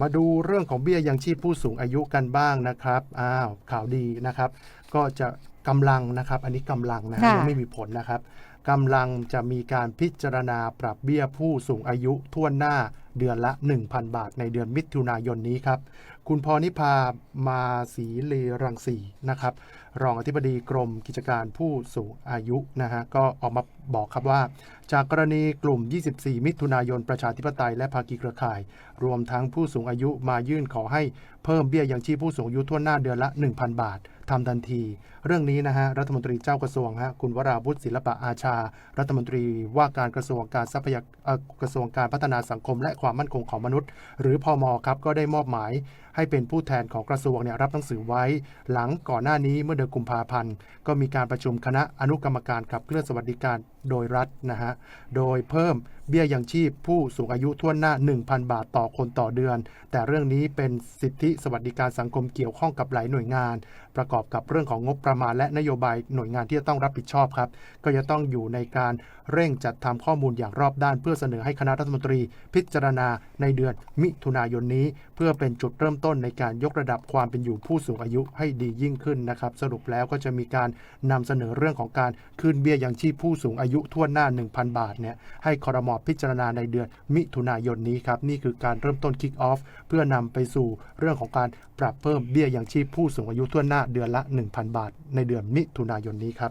มาดูเรื่องของเบี้ยยังชีพผู้สูงอายุกันบ้างนะครับ อ้าวข่าวดีนะครับ ก็จะ กำลังนะครับ อันนี้กำลังนะฮะค่ะ ยังไม่มีผลนะครับกำลังจะมีการพิจารณาปรับเบี้ยผู้สูงอายุทั่วหน้าเดือนละ 1,000 บาทในเดือนมิถุนายนนี้ครับ คุณพรนิพามาศรีเลรังสีนะครับ รองอธิบดีกรมกิจการผู้สูงอายุนะฮะก็ออกมาบอกครับว่า จากกรณีกลุ่ม 24 มิถุนายนประชาธิปไตยและภาคีเครือข่าย รวมทั้งผู้สูงอายุมายื่นขอให้เพิ่มเบี้ยยังชีพผู้สูงอายุทั่วหน้าเดือนละ 1,000 บาท ทำทันที เรื่องนี้นะฮะรัฐมนตรีเจ้ากระทรวงฮะคุณวราวุฒิศิลปะอาชา รัฐมนตรีว่าการกระทรวงการทรัพยากรกระทรวงการพัฒนาสังคม และความมั่นคงของมนุษย์ หรือพอมครับก็ได้มอบหมายให้เป็นผู้แทนของกระทรวงเนี่ยรับหนังสือไว้ หลังก่อนหน้านี้เมื่อเดือนกุมภาพันธ์ ก็มีการประชุมคณะอนุกรรมการขับเคลื่อนสวัสดิการโดยรัฐนะฮะ โดยเพิ่มเบี้ยยังชีพผู้สูงอายุทั่วหน้า 1,000 บาทต่อคนต่อเดือน แต่เรื่องนี้เป็นสิทธิสวัสดิการสังคมเกี่ยวข้องกับหลายหน่วยงาน ประกอบกับเรื่องของงบประมาณและนโยบายหน่วยงานที่จะต้องรับผิดชอบครับ ก็จะต้องอยู่ในการเร่งจัดทำข้อมูลอย่างรอบด้าน เพื่อเสนอให้คณะรัฐมนตรี พิจารณาในเดือนมิถุนายนนี้ เพื่อเป็นจุดเริ่มต้นในการยกระดับความเป็นอยู่ผู้สูงอายุให้ดียิ่งขึ้นนะครับ สรุปแล้วก็จะมีการนำเสนอเรื่องของการขึ้นเบี้ยยังชีพผู้สูงอายุทั่วหน้า 1,000 บาทเนี่ยให้คอรมอพิจารณาในเดือนมิถุนายนนี้ครับ นี่คือการเริ่มต้นคิกออฟเพื่อนำไปสู่เรื่องของการปรับเพิ่มเบี้ยยังชีพผู้สูงอายุทั่วหน้าเดือนละ 1,000 บาท ในเดือนมิถุนายนนี้ครับ